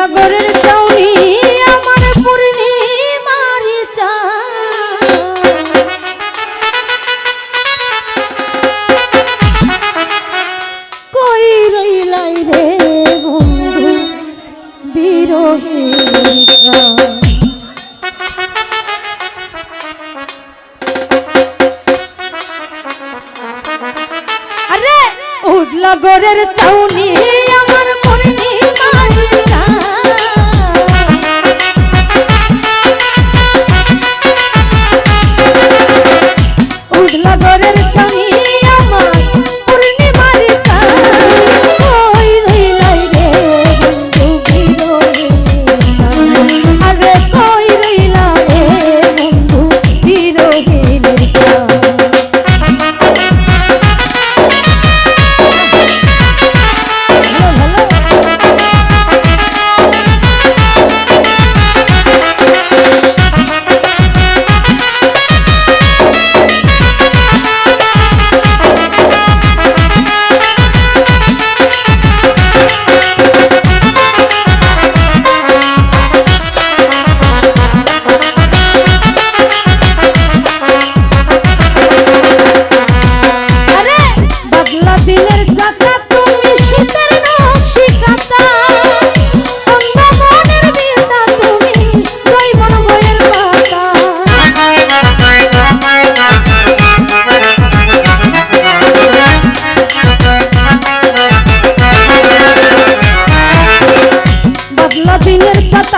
উদলাগরের চাউনি আমার পূর্ণিমারি চা। কই রইলাই রে বন্ধু প্রাণ আরে উদলাগরের চাউনি আমার সিংহের পাতা